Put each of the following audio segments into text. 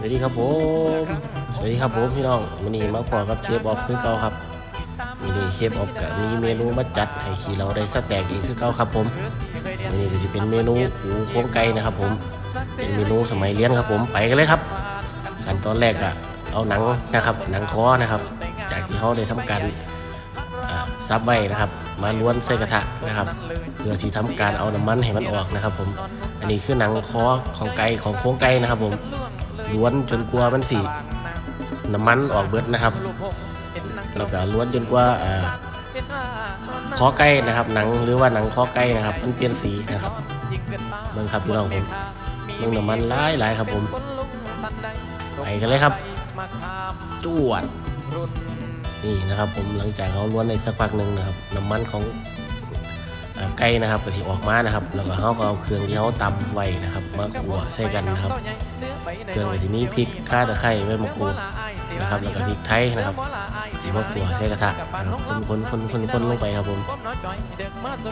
สวัสดีครับผม สวัสดีครับผมพี่น้องวันนี้มาพอกับเชฟออฟคือเก่าครับวันนี้เชฟออฟกับมีเมนูมาจัดให้ขี่เราได้สแต็กอีกคือเก่าครับผมวันนี้ก็จะเป็นเมนูหูโค้งไก่นะครับ ผม เป็นเมนูสมัยเรียนครับ ผมไปกันเลยครับ ขั้นตอนแรกอะเอาหนังนะครับ หนังคอนะครับ จากที่เขาได้ทำการซับไว้นะครับ มาล้วนใส่กระทะนะครับเพื่อที่ทำการเอาน้ำมันให้มันออกนะครับ ผม อันนี้คือหนังคอของไก่ของโค้งไก่นะครับ ผม ล้วนจนกลัวมันสีน้ำมันออกเบิดนะครับแล้วก็ล้วนจนกว่าคอไก่นะครับ หนังหรือว่าหนังคอไก่นะครับ มันเปลี่ยนสีนะครับเบิ่งครับพี่น้องผมเบิ่งน้ำมันหลายหลายๆครับผมไปกันเลยครับจวดนี่นะครับ ผมหลังจากเขาล้วนในสักพักหนึ่งนะครับ น้ำมันของ ไก่นะครับก็สิออกมานะครับ แล้วก็เขาก็เอาเครื่องที่เขาตำไว้นะครับมาขัวใส่กันนะครับ เครื่องก็จะมีพริกข่าตะไคร้ใบมะกรูดนะครับแล้วก็พริกไทยนะครับสีมะขัวใส่กระทะนะครับคนคนคนคนคนลงไปครับผม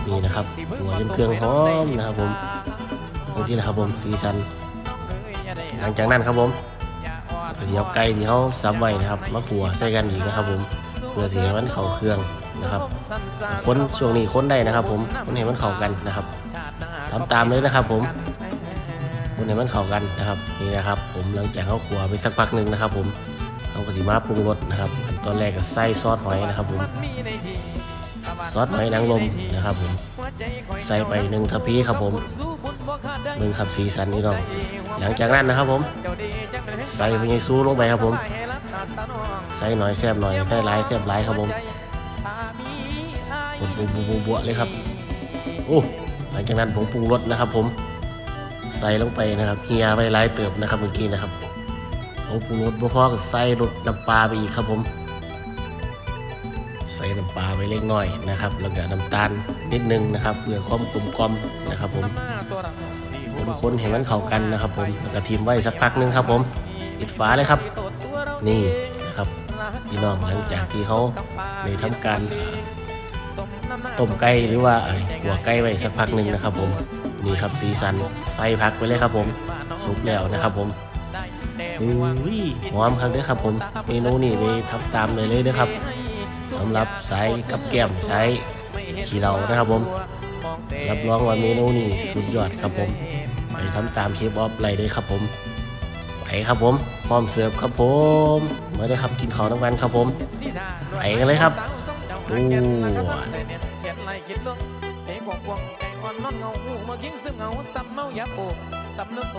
นี่นะครับหัวจนเครื่องหอมนะครับผมตรงที่นะครับผมสีสัน หลังจากนั้นครับผมก็จะเอาไก่ที่เขาซับไว้นะครับมาขัวใส่กันอีกนะครับผม เพื่อสีให้มันเข้าเครื่องนะครับ คนช่วงนี้คนได้นะครับ ผมคนให้มันเข้ากันนะครับทำตามเลยนะครับ ผมคนให้มันเข้ากันนะครับ นี่นะครับ ผมหลังจากเข้าขัวไปสักพักหนึ่งนะครับ ผมเขาก็สิมาปรุงรสนะครับขั้นตอนแรกก็ใส่ซอสหอยนะครับ ผมซอสหอยนางรมนะครับ ผมใส่ไปหนึ่งทัพพีครับผมหนึ่งขับสีสันนี่น้องหลังจากนั้นนะครับผม ใส่ไปในซูลงไปครับผม ใส่หน่อยแซ่บหน่อยใส่หลายแซ่บหลายครับผมบุบบุบบัวเลยครับโอ้หลังจากนั้นผมปรุงรสนะครับ ผมใส่ลงไปนะครับเฮียไปหลายเติบนะครับเมื่อกี้นะครับเอาปรุงรสบ่พอก็ใส่รสน้ำปลาไปอีกครับผม ใส่น้ำปลาไปเล็กน้อยนะครับ แล้วก็น้ำตาลนิดนึงนะครับเพื่อความกลมกล่อมนะครับ ผมคนๆให้มันเข้ากันนะครับ ผมแล้วก็ทิ้มไว้สักพักหนึงครับ ผมปิดฝาเลยครับ นี่นะครับ พี่น้องหลังจากที่เขาได้ทำการอ่าต้มไก่หรือว่าไอ้หัวไก่ไว้สักพักหนึ่งนะครับ ผมนี่ครับสีสันใส่พักไปเลยครับ ผมสุกแล้วนะครับ ผมอุ้ยหอมครับเด้อครับ ผมเมนูนี่ไปทำตามเลยเลยนะครับสำหรับสายกับแก้มสายขี้เรานะครับ ผมรับรองว่าเมนูนี่สุดยอดครับผมไปทำตามเชฟออฟไรเลยครับผม ไปครับผมพร้อมเสิร์ฟครับผมมาได้ครับกินข้าวน้ำกันครับผมไปกันเลยครับดูเขียนไล่คิดลงกวงๆใจอ่อนนอนเงาหูมาคิงซึ่งเงาซ้ำเมายาโอซับนื้อโต